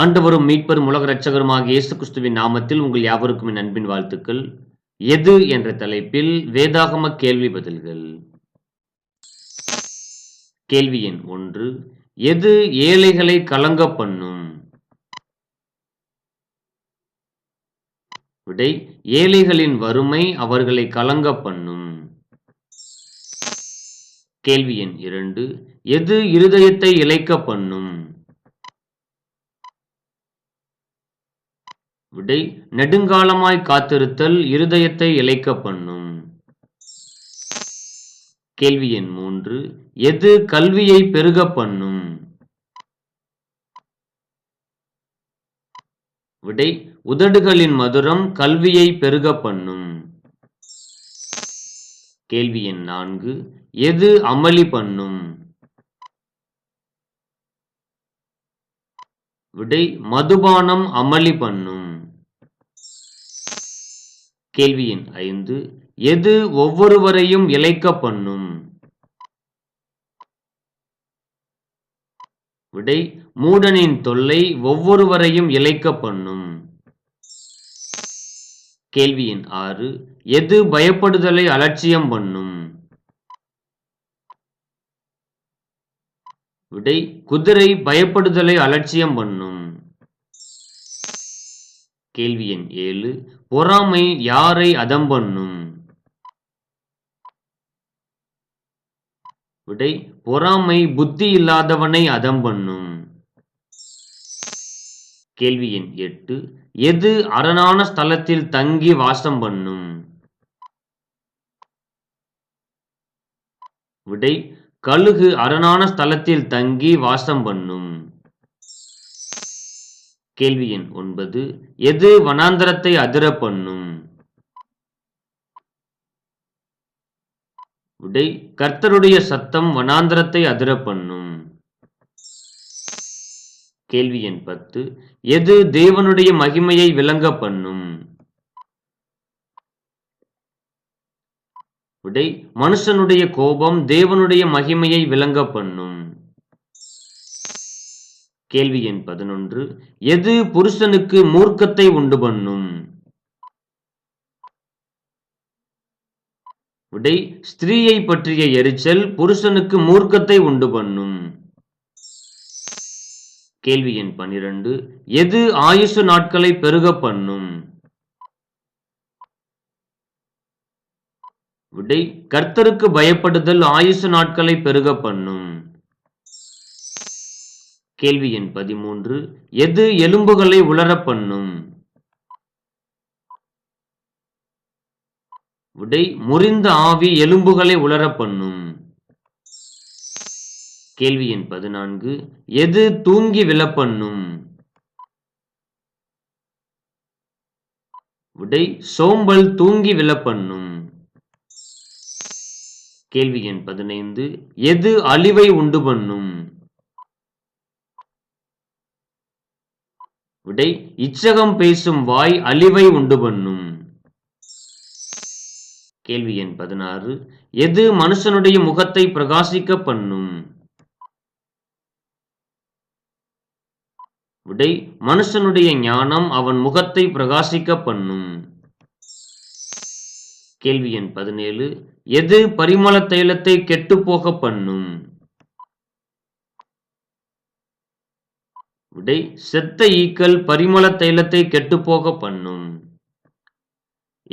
ஆண்டவரும் மீட்பரும் உலக இரட்சகருமாக இயேசு கிறிஸ்துவின் நாமத்தில் உங்கள் யாவருக்கும் என் அன்பின் வாழ்த்துக்கள். எது என்ற தலைப்பில் வேதாகம கேள்வி பதில்கள். கேள்வி எண் ஒன்று. எது ஏழைகளை கலங்க பண்ணும்? விடை ஏழைகளின் வறுமை அவர்களை கலங்க பண்ணும். கேள்வி எண் இரண்டு. எது இருதயத்தை இழைக்க பண்ணும்? விடை. நெடுங்காலமாய் காத்திருத்தல் இருதயத்தை இழைக்க பண்ணும். கேள்வி எண் மூன்று. எது கல்வியை பெருக பண்ணும்? விடை. உதடுகளின் மதுரம் கல்வியை பெருக பண்ணும். கேள்வி எண் நான்கு. எது அமளி பண்ணும்? விடை. மதுபானம் அமளி பண்ணும். கேள்வியின் ஐந்து. எது ஒவ்வொருவரையும் இழைக்க பண்ணும்? விடை மூடனின் தொல்லை ஒவ்வொருவரையும் இழைக்க பண்ணும். கேள்வியின் ஆறு. எது பயப்படுதலை அலட்சியம் பண்ணும்? விடை குதிரை பயப்படுதலை அலட்சியம் பண்ணும். கேள்வி எண் ஏழு. பொறாமை யாரை அதம் பண்ணும்? விடை பொறாமை புத்தி இல்லாதவனை அதம் பண்ணும். கேள்வி எண் எட்டு. எது அரணான ஸ்தலத்தில் தங்கி வாசம் பண்ணும்? விடை கழுகு அரணான ஸ்தலத்தில் தங்கி வாசம் பண்ணும். கேள்வி எண் ஒன்பது எது வனாந்தரத்தை அதிர பண்ணும்? விடை கர்த்தருடைய சத்தம் வனாந்தரத்தை அதிர பண்ணும். கேள்வி எண் பத்து எது தேவனுடைய மகிமையை விளங்க பண்ணும்? விடை மனுஷனுடைய கோபம் தேவனுடைய மகிமையை விளங்க பண்ணும். கேள்வி எண் பதினொன்று. எது புருஷனுக்கு மூர்க்கத்தை உண்டு பண்ணும்? விடை ஸ்திரீயை பற்றிய எரிச்சல் புருஷனுக்கு மூர்க்கத்தை உண்டு பண்ணும். கேள்வி எண் பனிரெண்டு. எது ஆயுசு நாட்களை பெருக பண்ணும்? விடை கர்த்தருக்கு பயப்படுதல் ஆயுசு நாட்களை பெருக பண்ணும். கேள்வி எண் பதிமூன்று. எது எலும்புகளை உலர பண்ணும் விடை முறிந்த ஆவி எலும்புகளை உலர பண்ணும் கேள்வி எண் பதினான்கு. எது தூங்கி விழப்பண்ணும்? விடை சோம்பல் தூங்கி விழப்பண்ணும். கேள்வி எண் பதினைந்து. எது அழிவை உண்டு பண்ணும்? விடை இச்சகம் பேசும் வாய் அழிவை உண்டு பண்ணும். கேள்வி எண் பதினாறு. எது மனுஷனுடைய முகத்தை பிரகாசிக்க பண்ணும்? விடை மனுஷனுடைய ஞானம் அவன் முகத்தை பிரகாசிக்க பண்ணும். கேள்வி எண் பதினேழு. எது பரிமள தைலத்தை கெட்டுப்போக பண்ணும்? விடை செத்த ஈக்கள் பரிமள தைலத்தை கெட்டுப்போக பண்ணும்.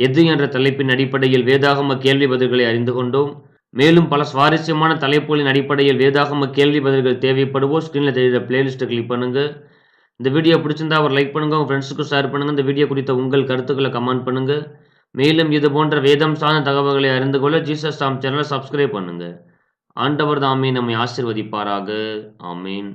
எது என்ற தலைப்பின் அடிப்படையில் வேதாகம கேள்வி பதில்களை அறிந்து கொண்டோம். மேலும் பல சுவாரஸ்யமான தலைப்புகளின் அடிப்படையில் வேதாகம கேள்வி பதில்கள் தேவைப்படுவோ ஸ்க்ரீனில் தெரிகிற பிளேலிஸ்ட்டை கிளிக் பண்ணுங்கள் இந்த வீடியோ பிடிச்சிருந்தா அவர் லைக் பண்ணுங்கள் உங்கள் ஃப்ரெண்ட்ஸுக்கும் ஷேர் பண்ணுங்கள் இந்த வீடியோ குறித்த உங்கள் கருத்துக்களை கமெண்ட் பண்ணுங்கள் மேலும் இது போன்ற வேதம் சார்ந்த தகவல்களை அறிந்து கொள்ள ஜீசஸ் தாம் சேனலை சப்ஸ்கிரைப் பண்ணுங்கள் ஆண்டவர் தாமே நம்மை ஆசிர்வதிப்பாராக. ஆமீன்.